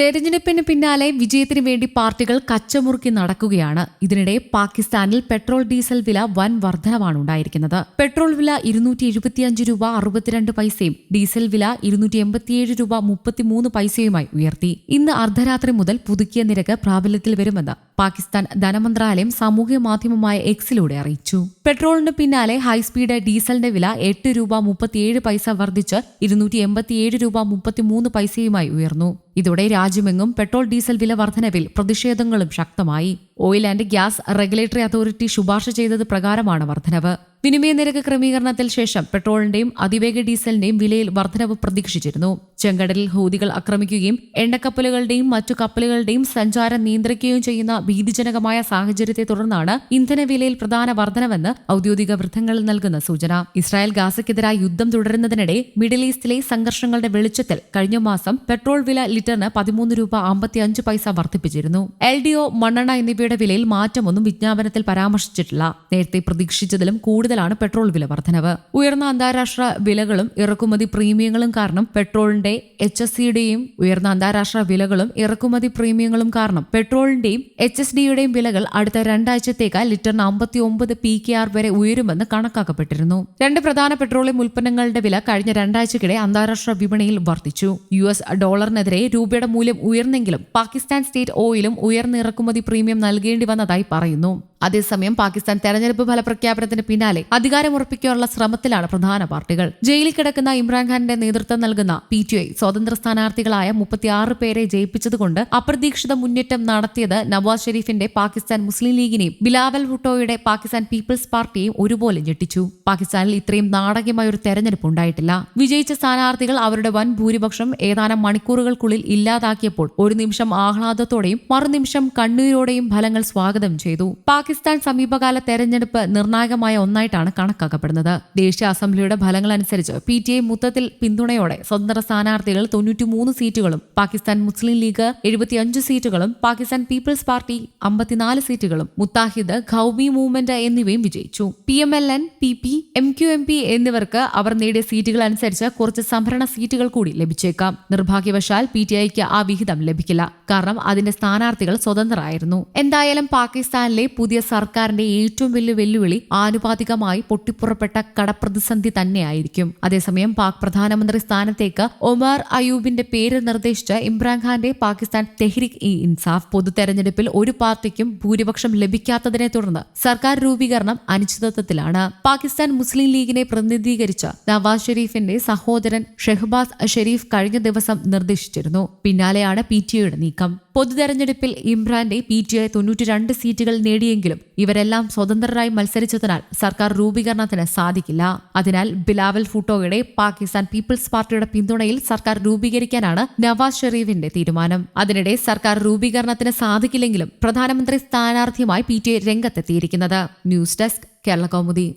തെരഞ്ഞെടുപ്പിന് പിന്നാലെ വിജയത്തിന് വേണ്ടി പാർട്ടികൾ കച്ചമുറുക്കി നടക്കുകയാണ്. ഇതിനിടെ പാകിസ്ഥാനിൽ പെട്രോൾ ഡീസൽ വില വൻ വർധനവാണ് ഉണ്ടായിരിക്കുന്നത്. പെട്രോൾ വില ഇരുന്നൂറ്റി എഴുപത്തിയഞ്ച് രൂപ അറുപത്തിരണ്ട് പൈസയും ഡീസൽ വില ഇരുന്നൂറ്റി എൺപത്തിയേഴ് രൂപ മുപ്പത്തിമൂന്ന് പൈസയുമായി ഉയർത്തി. ഇന്ന് അർദ്ധരാത്രി മുതൽ പുതുക്കിയ നിരക്ക് പ്രാബല്യത്തിൽ വരുമെന്ന് പാകിസ്ഥാൻ ധനമന്ത്രാലയം സാമൂഹ്യ മാധ്യമമായ എക്സിലൂടെ അറിയിച്ചു. പെട്രോളിന് പിന്നാലെ ഹൈസ്പീഡ് ഡീസലിന്റെ വില എട്ട് രൂപ മുപ്പത്തിയേഴ് പൈസ വർദ്ധിച്ച് ഇരുന്നൂറ്റി എൺപത്തിയേഴ് രൂപ മുപ്പത്തിമൂന്ന് പൈസയുമായി ഉയർന്നു. ഇതോടെ രാജ്യമെങ്ങും പെട്രോൾ ഡീസൽ വില വർധനവിൽ പ്രതിഷേധങ്ങളും ശക്തമായി. Oil and gas regulatory authority ശുപാർശ ചെയ്തത് പ്രകാരമാണ് വർധനവ്. വിനിമയ നിരക്ക് ക്രമീകരണത്തിൽ ശേഷം പെട്രോളിന്റെയും അതിവേഗ ഡീസലിന്റെയും വിലയിൽ വർധനവ് പ്രതീക്ഷിച്ചിരുന്നു. ചെങ്കടലിൽ ഹൂതികൾ ആക്രമിക്കുകയും എണ്ണക്കപ്പലുകളുടെയും മറ്റു കപ്പലുകളുടെയും സഞ്ചാരം നിയന്ത്രിക്കുകയും ചെയ്യുന്ന ഭീതിജനകമായ സാഹചര്യത്തെ തുടർന്നാണ് ഇന്ധനവിലയിൽ പ്രധാന വർധനവെന്ന് ഔദ്യോഗിക വൃത്തങ്ങളിൽ നൽകുന്ന സൂചന. ഇസ്രായേൽ ഗാസയ്ക്കെതിരായ യുദ്ധം തുടരുന്നതിനിടെ മിഡിൽ ഈസ്റ്റിലെ സംഘർഷങ്ങളുടെ വെളിച്ചത്തിൽ കഴിഞ്ഞ മാസം പെട്രോൾ വില ലിറ്ററിന് പതിമൂന്ന് രൂപ അമ്പത്തിയഞ്ച് പൈസ വർദ്ധിപ്പിച്ചിരുന്നു. എൽ ഡി ഒ മണ്ണെണ്ണ വിലയിൽ മാറ്റമൊന്നും വിജ്ഞാപനത്തിൽ പരാമർശിച്ചിട്ടില്ല. നേരത്തെ പ്രതീക്ഷിച്ചതിലും കൂടുതലാണ് പെട്രോൾ വില വർധനവ്. ഉയർന്ന അന്താരാഷ്ട്ര വിലകളും ഇറക്കുമതി പ്രീമിയങ്ങളും കാരണം പെട്രോളിന്റെ എച്ച് എസ് സിയുടെയും ഉയർന്ന അന്താരാഷ്ട്ര വിലകളും ഇറക്കുമതി പ്രീമിയങ്ങളും കാരണം പെട്രോളിന്റെയും എച്ച് എസ് ഡിയുടെയും വിലകൾ അടുത്ത രണ്ടാഴ്ചത്തേക്ക് ലിറ്ററിന് അമ്പത്തി ഒമ്പത് പി കെ ആർ വരെ ഉയരുമെന്ന് കണക്കാക്കപ്പെട്ടിരുന്നു. രണ്ട് പ്രധാന പെട്രോളിയം ഉൽപ്പന്നങ്ങളുടെ വില കഴിഞ്ഞ രണ്ടാഴ്ചക്കിടെ അന്താരാഷ്ട്ര വിപണിയിൽ വർദ്ധിച്ചു യു എസ് ഡോളറിനെതിരെ രൂപയുടെ മൂല്യം ഉയർന്നെങ്കിലും പാകിസ്ഥാൻ സ്റ്റേറ്റ് ഓയിലും ഉയർന്ന ഇറക്കുമതി പ്രീമിയം നൽകേണ്ടി വന്നതായി പറയുന്നു. അതേസമയം പാകിസ്ഥാൻ തെരഞ്ഞെടുപ്പ് ഫലപ്രഖ്യാപനത്തിന് പിന്നാലെ അധികാരമുറപ്പിക്കാനുള്ള ശ്രമത്തിലാണ് പ്രധാന പാർട്ടികൾ. ജയിലിൽ കിടക്കുന്ന ഇമ്രാൻഖാന്റെ നേതൃത്വം നൽകുന്ന പി ടി ഐ സ്വതന്ത്ര സ്ഥാനാർത്ഥികളായ മുപ്പത്തിയാറ് പേരെ ജയിപ്പിച്ചതുകൊണ്ട് അപ്രതീക്ഷിത മുന്നേറ്റം നടത്തിയത് നവാസ് ഷെരീഫിന്റെ പാകിസ്ഥാൻ മുസ്ലിം ലീഗിനെയും ബിലാവൽ ഭുട്ടോയുടെ പാകിസ്ഥാൻ പീപ്പിൾസ് പാർട്ടിയെയും ഒരുപോലെ ഞെട്ടിച്ചു. പാകിസ്ഥാനിൽ ഇത്രയും നാടകീയമായ ഒരു തെരഞ്ഞെടുപ്പ് ഉണ്ടായിട്ടില്ല. വിജയിച്ച സ്ഥാനാർത്ഥികൾ അവരുടെ വൻ ഭൂരിപക്ഷം ഏതാനും മണിക്കൂറുകൾക്കുള്ളിൽ ഇല്ലാതാക്കിയപ്പോൾ ഒരു നിമിഷം ആഹ്ലാദത്തോടെയും മറുനിമിഷം കണ്ണീരോടെയും ഫലങ്ങൾ സ്വാഗതം ചെയ്തു. പാകിസ്ഥാൻ സമീപകാല തെരഞ്ഞെടുപ്പ് നിർണായകമായ ഒന്നായിട്ടാണ് കണക്കാക്കപ്പെടുന്നത്. ദേശീയ അസംബ്ലിയുടെ ഫലങ്ങൾ അനുസരിച്ച് പി ടി ഐ മൊത്തത്തിൽ പിന്തുണയോടെ സ്വതന്ത്ര സ്ഥാനാർത്ഥികൾ തൊണ്ണൂറ്റിമൂന്ന് സീറ്റുകളും പാകിസ്ഥാൻ മുസ്ലിം ലീഗ് എഴുപത്തിയഞ്ച് സീറ്റുകളും പാകിസ്ഥാൻ പീപ്പിൾസ് പാർട്ടി അമ്പത്തിനാല് സീറ്റുകളും മുത്താഹിദ് ഖൌബി മൂവ്മെന്റ് എന്നിവയും വിജയിച്ചു. P M L N P P M Q M P എന്നിവർക്ക് അവർ നേടിയ സീറ്റുകൾ അനുസരിച്ച് കുറച്ച് സംഭരണ സീറ്റുകൾ കൂടി ലഭിച്ചേക്കാം. നിർഭാഗ്യവശാൽ പി ടി ഐക്ക് ആ വിഹിതം ലഭിക്കില്ല. കാരണം അതിന്റെ സ്ഥാനാർത്ഥികൾ സ്വതന്ത്രരായിരുന്നു. എന്തായാലും പാകിസ്ഥാനിലെ പുതിയ സർക്കാരിന്റെ ഏറ്റവും വലിയ വെല്ലുവിളി ആനുപാതികമായി പൊട്ടിപ്പുറപ്പെട്ട കടപ്രതിസന്ധി തന്നെയായിരിക്കും. അതേസമയം പാക് പ്രധാനമന്ത്രി സ്ഥാനത്തേക്ക് ഒമർ അയൂബിന്റെ പേര് നിർദ്ദേശിച്ച ഇമ്രാൻഖാന്റെ പാകിസ്ഥാൻ തെഹ്രിക് ഇ ഇൻസാഫ് പൊതു തെരഞ്ഞെടുപ്പിൽ ഒരു പാർട്ടിക്കും ഭൂരിപക്ഷം ലഭിക്കാത്തതിനെ തുടർന്ന് സർക്കാർ രൂപീകരണം അനിശ്ചിതത്വത്തിലാണ്. പാകിസ്ഥാൻ മുസ്ലിം ലീഗിനെ പ്രതിനിധീകരിച്ച നവാസ് ഷെരീഫിന്റെ സഹോദരൻ ഷെഹ്ബാസ് ഷെരീഫ് കഴിഞ്ഞ ദിവസം നിർദ്ദേശിച്ചിരുന്നു. പിന്നാലെയാണ് പി ടി ഐയുടെ നീക്കം. പൊതു തെരഞ്ഞെടുപ്പിൽ ഇമ്രാന്റെ പി ടി ഐ തൊണ്ണൂറ്റി രണ്ട് സീറ്റുകൾ നേടിയെങ്കിലും ഇവരെല്ലാം സ്വതന്ത്രരായി മത്സരിച്ചതിനാൽ സർക്കാർ രൂപീകരണത്തിന് സാധിക്കില്ല. അതിനാൽ ബിലാവൽ ഫൂട്ടോയുടെ പാകിസ്ഥാൻ പീപ്പിൾസ് പാർട്ടിയുടെ പിന്തുണയിൽ സർക്കാർ രൂപീകരിക്കാനാണ് നവാസ് ഷെരീഫിന്റെ തീരുമാനം. അതിനിടെ സർക്കാർ രൂപീകരണത്തിന് സാധിക്കില്ലെങ്കിലും പ്രധാനമന്ത്രി സ്ഥാനാർത്ഥിയുമായി P T രംഗത്തെത്തിയിരിക്കുന്നത്. News desk Kerala Kaumudi.